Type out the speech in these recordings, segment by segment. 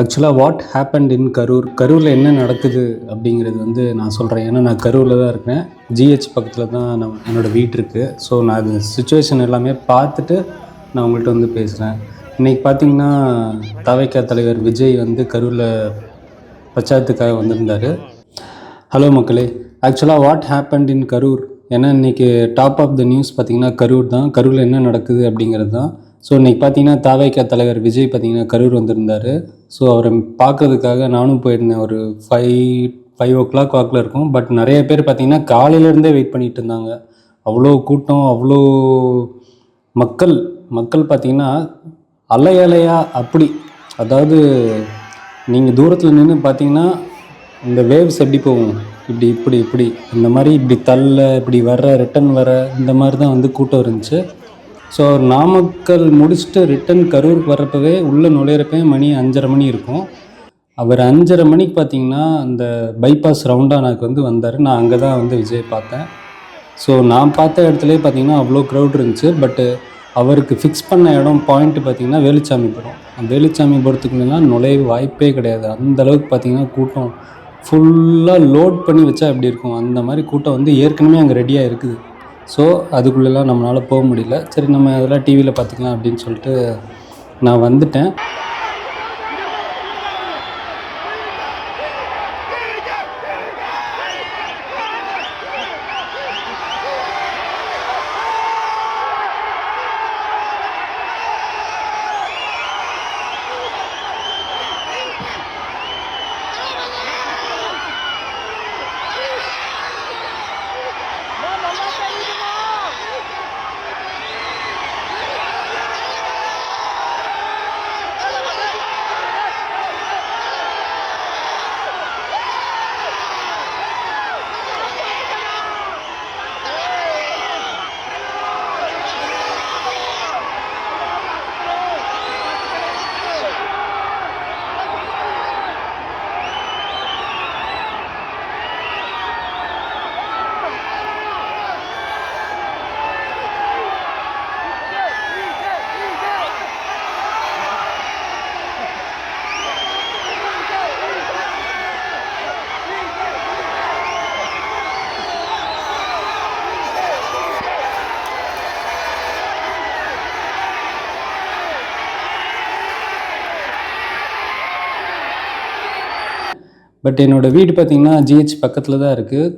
ஆக்சுவலாக what happened in Karur கரூரில் என்ன நடக்குது அப்படிங்கிறது வந்து நான் சொல்கிறேன் ஏன்னா நான் கரூரில் தான் இருக்கேன் ஜிஹெச் பக்கத்தில் தான் நான் என்னோடய வீட்டு இருக்குது ஸோ நான் அது சுச்சுவேஷன் எல்லாமே பார்த்துட்டு நான் உங்கள்கிட்ட வந்து பேசுகிறேன் இன்றைக்கி பார்த்தீங்கன்னா தவைக்கா தலைவர் விஜய் வந்து கரூரில் பிரச்சாரத்துக்காக வந்திருந்தார். ஹலோ மக்களே. ஆக்சுவலாக வாட் ஹேப்பன்ட் இன் கரூர் ஏன்னா இன்றைக்கி டாப் ஆஃப் த நியூஸ் பார்த்தீங்கன்னா கரூர் தான். கரூரில் என்ன நடக்குது அப்படிங்கிறது தான். ஸோ இன்றைக்கி பார்த்தீங்கன்னா தாவைக்கா தலைவர் விஜய் பார்த்தீங்கன்னா கரூர் வந்திருந்தார். ஸோ அவரை பார்க்கறதுக்காக நானும் போயிருந்தேன். ஒரு ஃபைவ் ஃபைவ் ஓ கிளாக் வாக்கில் இருக்கும். பட் நிறைய பேர் பார்த்தீங்கன்னா காலையிலேருந்தே வெயிட் பண்ணிட்டு இருந்தாங்க. அவ்வளோ கூட்டம் அவ்வளோ மக்கள். மக்கள் பார்த்தீங்கன்னா அலையலையா அப்படி. அதாவது நீங்கள் தூரத்தில் நின்று பார்த்தீங்கன்னா இந்த வேவ்ஸ் எப்படி போகும்? இப்படி இப்படி இப்படி. இந்த மாதிரி இப்படி தள்ள இப்படி வர ரிட்டன் வர இந்த மாதிரி தான் வந்து கூட்டம் இருந்துச்சு. ஸோ நாமக்கல் முடிச்சுட்டு ரிட்டன் கரூருக்கு வர்றப்பவே உள்ளே நுழையிறப்பவே மணி அஞ்சரை மணி இருக்கும். அவர் அஞ்சரை மணிக்கு பார்த்தீங்கன்னா அந்த பைபாஸ் ரவுண்டானாக்கு வந்து வந்தார். நான் அங்கே தான் வந்து விஜய் பார்த்தேன். ஸோ நான் பார்த்த இடத்துலேயே பார்த்தீங்கன்னா அவ்வளோ க்ரௌட் இருந்துச்சு. பட்டு அவருக்கு ஃபிக்ஸ் பண்ண இடம் பாயிண்ட் பார்த்தீங்கன்னா வேலுச்சாமிபுரம் அந்த வேலுச்சாமிபுரத்துக்குலாம் நுழைய வாய்ப்பே கிடையாது. அந்த அளவுக்கு பார்த்தீங்கன்னா கூட்டம் ஃபுல்லாக லோட் பண்ணி வச்சா எப்படி இருக்கும்? அந்த மாதிரி கூட்டம் வந்து ஏற்கனவே அங்கே ரெடியாக இருக்குது. ஸோ அதுக்குள்ளெல்லாம் நம்மளால் போக முடியல. சரி நம்ம அதெல்லாம் டிவியில் பார்த்துக்கலாம் அப்படின்னு சொல்லிட்டு நான் வந்துட்டேன். பட் என்னோடய வீடு பார்த்தீங்கன்னா ஜிஹெச் பக்கத்தில் தான் இருக்குது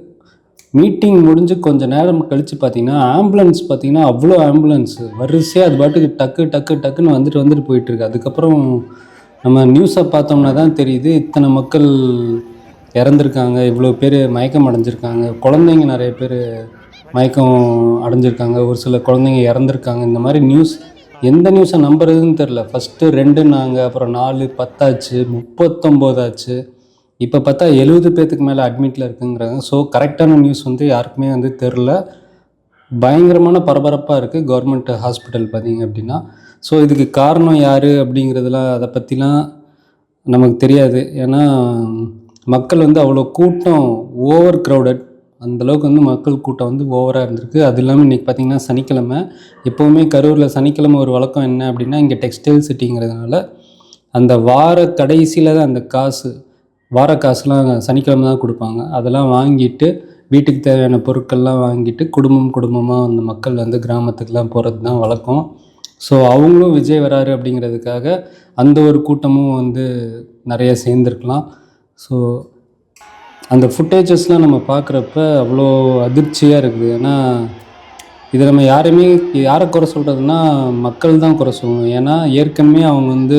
மீட்டிங் முடிஞ்சு கொஞ்சம் நேரம் கழித்து பார்த்தீங்கன்னா ஆம்புலன்ஸ் பார்த்தீங்கன்னா அவ்வளோ ஆம்புலன்ஸ் வரிசையாக அது பாட்டுக்கு டக்கு டக்கு டக்குன்னு வந்துட்டு வந்துட்டு போயிட்டுருக்கு அதுக்கப்புறம் நம்ம நியூஸை பார்த்தோம்னா தான் தெரியுது இத்தனை மக்கள் இறந்துருக்காங்க இவ்வளோ பேர் மயக்கம் அடைஞ்சிருக்காங்க குழந்தைங்க நிறைய பேர் மயக்கம் அடைஞ்சிருக்காங்க ஒரு சில குழந்தைங்க இறந்துருக்காங்க. இந்த மாதிரி நியூஸ் எந்த நியூஸை நம்புறதுன்னு தெரில ஃபஸ்ட்டு ரெண்டு நாங்கள் அப்புறம் நாலு பத்தாச்சு முப்பத்தொம்போதாச்சு. இப்போ பார்த்தா எழுபது பேர்த்துக்கு மேலே அட்மிட்டில் இருக்குங்கிறாங்க ஸோ கரெக்டான நியூஸ் வந்து யாருக்குமே வந்து தெரில பயங்கரமான பரபரப்பாக இருக்குது கவர்மெண்ட் ஹாஸ்பிட்டல் பார்த்தீங்க அப்படின்னா. ஸோ இதுக்கு காரணம் யார் அப்படிங்கிறதுலாம் அதை பற்றிலாம் நமக்கு தெரியாது. ஏன்னா மக்கள் வந்து அவ்வளோ கூட்டம் ஓவர் க்ரௌடட் அந்தளவுக்கு வந்து மக்கள் கூட்டம் வந்து ஓவராக இருந்திருக்கு. அது இல்லாமல் இன்றைக்கி பார்த்திங்கன்னா சனிக்கிழமை. எப்போவுமே கரூரில் சனிக்கிழமை ஒரு வழக்கம் என்ன அப்படின்னா இங்கே டெக்ஸ்டைல் சிட்டிங்கிறதுனால அந்த வார கடைசியில் தான் அந்த காசு வார காசுலாம் சனிக்கிழமை தான் கொடுப்பாங்க. அதெல்லாம் வாங்கிட்டு வீட்டுக்கு தேவையான பொருட்கள்லாம் வாங்கிட்டு குடும்பம் குடும்பமாக அந்த மக்கள் வந்து கிராமத்துக்குலாம் போகிறது தான் வழக்கம். ஸோ அவங்களும் விஜய் வராரு அப்படிங்கிறதுக்காக அந்த ஒரு கூட்டமும் வந்து நிறைய சேர்ந்துருக்கலாம். ஸோ அந்த ஃபுட்டேஜஸ்லாம் நம்ம பார்க்குறப்ப அவ்வளோ அதிர்ச்சியாக இருக்குது. ஏன்னா இது நம்ம யாரையுமே யாரை குறை சொல்கிறதுனா மக்கள் தான் குறை சொல்லுவோம் ஏன்னா ஏற்கனவே அவங்க வந்து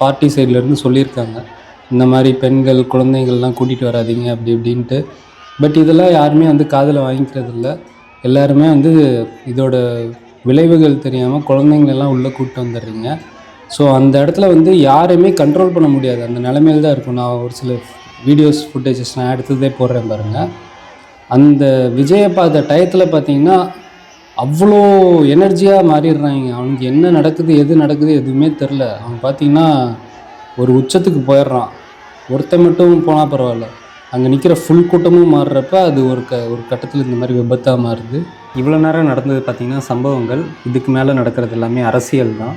பார்ட்டி சைட்லேருந்து சொல்லியிருக்காங்க. இந்த மாதிரி பெண்கள் குழந்தைகள்லாம் கூட்டிகிட்டு வராதீங்க அப்படி இப்படின்ட்டு. பட் இதெல்லாம் யாருமே வந்து காதில் வாங்கிக்கிறது இல்லை எல்லாருமே வந்து இதோட விளைவுகள் தெரியாமல் குழந்தைங்களெல்லாம் உள்ளே கூப்பிட்டு வந்துடுறீங்க. ஸோ அந்த இடத்துல வந்து யாரையுமே கண்ட்ரோல் பண்ண முடியாது. அந்த நிலமையில தான் இருக்கும் நான் ஒரு சில வீடியோஸ் ஃபுட்டேஜஸ் நான் எடுத்ததே போடுறேன் பாருங்கள் அந்த விஜயை பார்த்த டயத்தில் பார்த்தீங்கன்னா அவ்வளோ எனர்ஜியாக மாறிடுறாங்க. அவனுக்கு என்ன நடக்குது எது நடக்குது எதுவுமே தெரில அவன் பார்த்தீங்கன்னா ஒரு உச்சத்துக்கு போயிடுறான். ஒருத்தன் மட்டும் போனால் பரவாயில்ல. அங்கே நிற்கிற ஃபுல் கூட்டமும் மாறுறப்ப அது ஒரு க ஒரு கட்டத்தில் இந்த மாதிரி விபத்தாக மாறுது. இவ்வளோ நேரம் நடந்தது பார்த்திங்கன்னா சம்பவங்கள் இதுக்கு மேலே நடக்கிறது எல்லாமே அரசியல் தான்.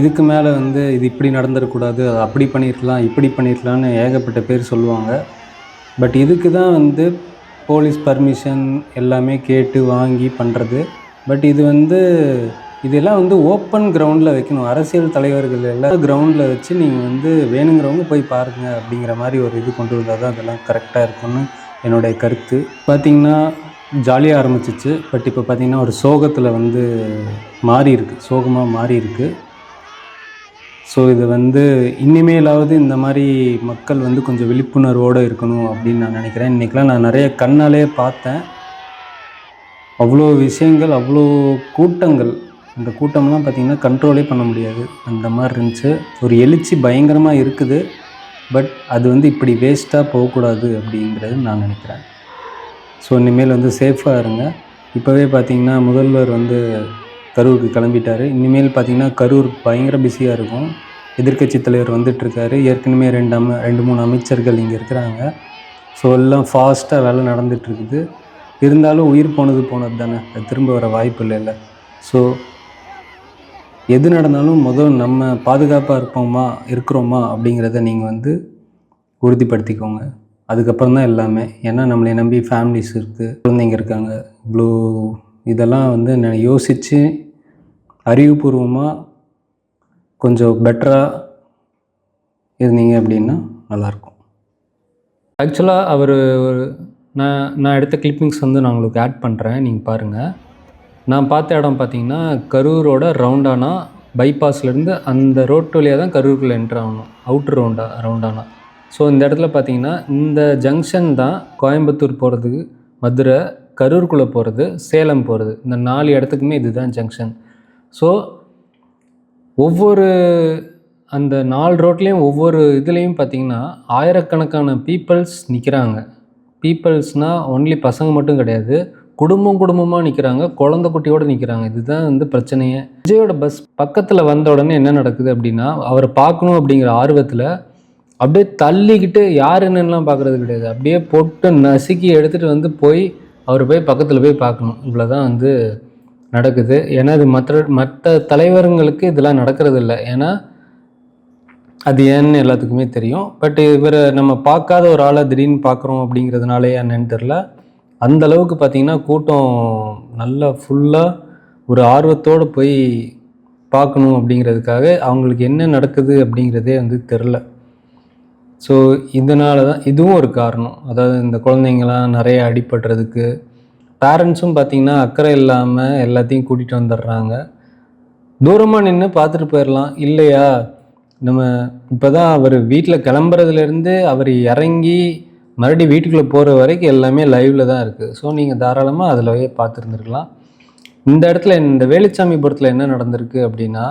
இதுக்கு மேலே வந்து இது இப்படி நடந்துடக்கூடாது அது அப்படி பண்ணியிருக்கலாம் இப்படி பண்ணியிருக்கலாம்னு ஏகப்பட்ட பேர் சொல்லுவாங்க. பட் இதுக்கு தான் வந்து போலீஸ் பர்மிஷன் எல்லாமே கேட்டு வாங்கி பண்ணுறது பட் இது வந்து இதெல்லாம் வந்து ஓப்பன் கிரவுண்டில் வைக்கணும். அரசியல் தலைவர்கள் எல்லாம் கிரவுண்டில் வச்சு நீங்கள் வந்து வேணுங்கிறவங்க போய் பாருங்கள் அப்படிங்கிற மாதிரி ஒரு இது கொண்டு வந்தால் தான் அதெல்லாம் கரெக்டாக இருக்கும்னு என்னுடைய கருத்து. பார்த்திங்கன்னா ஜாலியாக ஆரம்பிச்சிச்சு. பட் இப்போ பார்த்திங்கன்னா ஒரு சோகத்தில் வந்து மாறி இருக்கு. சோகமாக மாறி இருக்கு. ஸோ இது வந்து இனிமேலாவது இந்த மாதிரி மக்கள் வந்து கொஞ்சம் விழிப்புணர்வோடு இருக்கணும் அப்படின்னு நான் நினைக்கிறேன். இன்றைக்கெலாம் நான் நிறைய கண்ணாலே பார்த்தேன். அவ்வளோ விஷயங்கள் அவ்வளோ கூட்டங்கள் அந்த கூட்டம்லாம் பார்த்திங்கன்னா கண்ட்ரோலே பண்ண முடியாது. அந்த மாதிரி இருந்துச்சு. ஒரு எழுச்சி பயங்கரமாக இருக்குது. பட் அது வந்து இப்படி வேஸ்ட்டாக போகக்கூடாது அப்படிங்கிறது நான் நினைக்கிறேன். ஸோ இனிமேல் வந்து சேஃபாக இருங்க. இப்போவே பார்த்திங்கன்னா முதல்வர் வந்து கரூருக்கு கிளம்பிட்டார். இனிமேல் பார்த்தீங்கன்னா கரூர் பயங்கர பிஸியாக இருக்கும். எதிர்க்கட்சி தலைவர் வந்துட்டுருக்காரு. ஏற்கனவே ரெண்டு அம ரெண்டு மூணு அமைச்சர்கள் இங்கே இருக்கிறாங்க. ஸோ எல்லாம் ஃபாஸ்ட்டாக வேலை நடந்துகிட்ருக்குது இருந்தாலும் உயிர் போனது போனது தானே. அது திரும்ப வர வாய்ப்பு இல்லைல்ல. ஸோ எது நடந்தாலும் முதல் நம்ம பாதுகாப்பாக இருப்போமா இருக்கிறோமா அப்படிங்கிறத நீங்கள் வந்து உறுதிப்படுத்திக்கோங்க. அதுக்கப்புறம் தான் எல்லாமே. ஏன்னா நம்மளை நம்பி ஃபேமிலிஸ் இருக்குது குழந்தைங்க இருக்காங்க இவ்வளோ இதெல்லாம் வந்து நான் யோசித்து அறிவுபூர்வமாக கொஞ்சம் பெட்டராக இருந்தீங்க அப்படின்னா நல்லாயிருக்கும் ஆக்சுவலாக அவர் நான் நான் எடுத்த கிளிப்பிங்ஸ் வந்து நான் உங்களுக்கு ஆட் பண்ணுறேன் நீங்கள் பாருங்கள் நான் பார்த்த இடம் பார்த்தீங்கன்னா கரூரோட ரவுண்டானா பைபாஸ்லேருந்து அந்த ரோட்டு வழியாக தான் கரூருக்குள்ளே என்ட்ரு ஆகணும். அவுட்ரு ரவுண்டா ரவுண்டானா. ஸோ இந்த இடத்துல பார்த்தீங்கன்னா இந்த ஜங்ஷன் தான் கோயம்புத்தூர் போகிறதுக்கு மதுரை கரூருக்குள்ளே போகிறது சேலம் போகிறது இந்த நாலு இடத்துக்குமே இதுதான் ஜங்ஷன் ஸோ ஒவ்வொரு அந்த நாலு ரோட்லேயும் ஒவ்வொரு இதுலேயும் பார்த்தீங்கன்னா ஆயிரக்கணக்கான பீப்புள்ஸ் நிற்கிறாங்க பீப்புள்ஸ்னால் ஒன்லி பசங்க மட்டும் கிடையாது. குடும்பம் குடும்பமாக நிற்கிறாங்க குழந்த குட்டியோடு நிற்கிறாங்க இதுதான் வந்து பிரச்சனையே. விஜயோட பஸ் பக்கத்தில் வந்த உடனே என்ன நடக்குது அப்படின்னா அவரை பார்க்கணும் அப்படிங்கிற ஆர்வத்தில் அப்படியே தள்ளிக்கிட்டு யார் என்னென்னலாம் பார்க்குறது கிடையாது. அப்படியே போட்டு நசுக்கி எடுத்துகிட்டு வந்து போய் அவர் போய் பக்கத்தில் போய் பார்க்கணும். இவ்வளோ தான் வந்து நடக்குது. ஏன்னா இது மற்ற மற்ற தலைவருங்களுக்கு இதெல்லாம் நடக்கிறது இல்லை. ஏன்னா அது ஏன்னு எல்லாத்துக்குமே தெரியும். பட் இவரை நம்ம பார்க்காத ஒரு ஆளை திடீர்னு பார்க்குறோம் அப்படிங்கிறதுனாலே என்னன்னு தெரில அந்த அளவுக்கு பார்த்திங்கன்னா கூட்டம் நல்லா ஃபுல்லாக ஒரு ஆர்வத்தோடு போய் பார்க்கணும் அப்படிங்கிறதுக்காக அவங்களுக்கு என்ன நடக்குது அப்படிங்கிறதே வந்து தெரில. ஸோ இதனால தான் இதுவும் ஒரு காரணம். அதாவது இந்த குழந்தைங்களாம் நிறைய அடிபடுறதுக்கு பேரண்ட்ஸும் பார்த்திங்கன்னா அக்கறை இல்லாமல் எல்லாத்தையும் கூட்டிகிட்டு வந்துடுறாங்க. தூரமாக நின்று பார்த்துட்டு போயிடலாம். இல்லையா? நம்ம இப்போ தான் அவர் வீட்டில் கிளம்புறதுலேருந்து அவர் இறங்கி மறுபடியும் வீட்டுக்குள்ளே போகிற வரைக்கும் எல்லாமே லைவில் தான் இருக்குது ஸோ நீங்கள் தாராளமாக அதில் போய் பார்த்துருந்துருக்கலாம். இந்த இடத்துல இந்த வேலுச்சாமிபுரத்தில் என்ன நடந்திருக்கு அப்படின்னா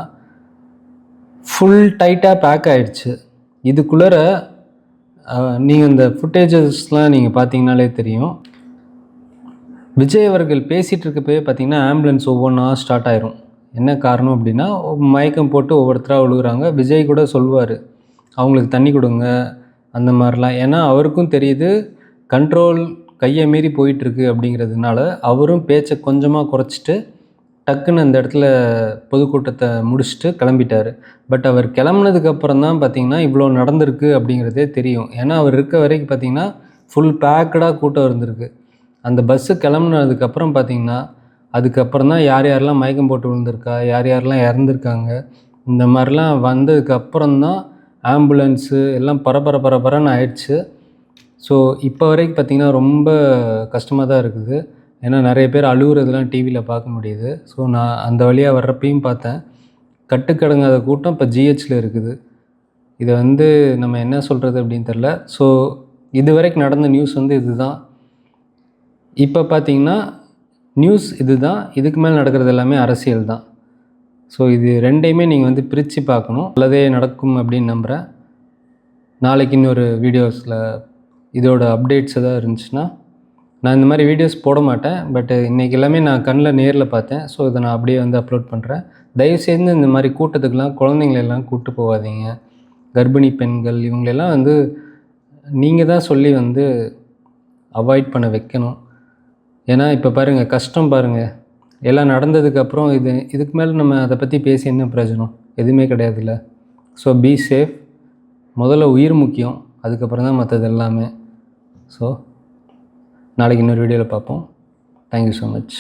ஃபுல் டைட்டாக பேக் ஆகிடுச்சு இதுக்குள்ளே நீங்கள் இந்த ஃபுட்டேஜஸ்லாம் நீங்கள் பார்த்தீங்கனாலே தெரியும். விஜய் அவர்கள் பேசிகிட்டு இருக்கப்பவே பார்த்தீங்கன்னா ஆம்புலன்ஸ் ஒவ்வொன்றா ஸ்டார்ட் ஆயிரும். என்ன காரணம் அப்படின்னா மயக்கம் போட்டு ஒவ்வொருத்தராக விழுகுறாங்க விஜய் கூட சொல்லுவார் அவங்களுக்கு தண்ணி கொடுங்க. அந்த மாதிரிலாம். ஏன்னா அவருக்கும் தெரியுது கண்ட்ரோல் கையை மீறி போயிட்டுருக்கு அப்படிங்கிறதுனால அவரும் பேச்சை கொஞ்சமாக குறைச்சிட்டு டக்குன்னு அந்த இடத்துல பொதுக்கூட்டத்தை முடிச்சுட்டு கிளம்பிட்டார். பட் அவர் கிளம்புனதுக்கப்புறம் தான் பார்த்திங்கன்னா இவ்வளோ நடந்திருக்கு அப்படிங்கிறதே தெரியும். ஏன்னா அவர் இருக்க வரைக்கும் பார்த்திங்கன்னா ஃபுல் பேக்கடாக கூட்டம் இருந்திருக்கு. அந்த பஸ்ஸு கிளம்புனதுக்கப்புறம் பார்த்திங்கன்னா அதுக்கப்புறம் தான் யார் யாரெல்லாம் மயக்கம் போட்டு விழுந்திருக்கா யார் யாரெல்லாம் இறந்துருக்காங்க இந்த மாதிரிலாம் வந்ததுக்கப்புறம் தான் ஆம்புலன்ஸு எல்லாம் பரபர பரபரன்னு ஆயிடுச்சு. ஸோ இப்போ வரைக்கும் பார்த்திங்கன்னா ரொம்ப கஷ்டமாக தான் இருக்குது. ஏன்னா நிறைய பேர் அழுகுறதுலாம் டிவியில் பார்க்க முடியுது. ஸோ நான் அந்த வழியாக வர்றப்பையும் பார்த்தேன். கட்டுக்கடங்காத கூட்டம் இப்போ ஜிஹெச்சில் இருக்குது. இதை வந்து நம்ம என்ன சொல்கிறது அப்படின்னு தெரில. ஸோ இது வரைக்கும் நடந்த நியூஸ் வந்து இதுதான் இப்போ பார்த்தீங்கன்னா நியூஸ் இது தான். இதுக்கு மேலே நடக்கிறது எல்லாமே அரசியல் தான். ஸோ இது ரெண்டையுமே நீங்கள் வந்து பிரித்து பார்க்கணும். நல்லதே நடக்கும் அப்படின்னு நம்புகிறேன் நாளைக்கு இன்னொரு வீடியோஸில் இதோட அப்டேட்ஸ் எதாவது இருந்துச்சுன்னா நான் இந்த மாதிரி வீடியோஸ் போட மாட்டேன். பட் இன்றைக்கி எல்லாமே நான் கண்ணில் நேரில் பார்த்தேன். ஸோ இதை நான் அப்படியே வந்து அப்லோட் பண்ணுறேன் தயவுசெய்து இந்த மாதிரி கூட்டத்துக்கெலாம் குழந்தைங்களெல்லாம் கூப்பிட்டு போகாதீங்க. கர்ப்பிணி பெண்கள் இவங்களெல்லாம் வந்து நீங்கள் தான் சொல்லி வந்து அவாய்ட் பண்ண வைக்கணும். ஏன்னா இப்போ பாருங்கள் கஷ்டம் பாருங்கள் எல்லாம் நடந்ததுக்கப்புறம் இது இதுக்கு மேலே நம்ம அதை பற்றி பேசி என்ன பிரயோஜனம்? எதுவுமே கிடையாதுல்ல. ஸோ பி சேஃப் முதல்ல உயிர் முக்கியம். அதுக்கப்புறம் தான் மற்றது எல்லாமே. ஸோ நாளைக்கு இன்னொரு வீடியோவில் பார்ப்போம். Thank you so much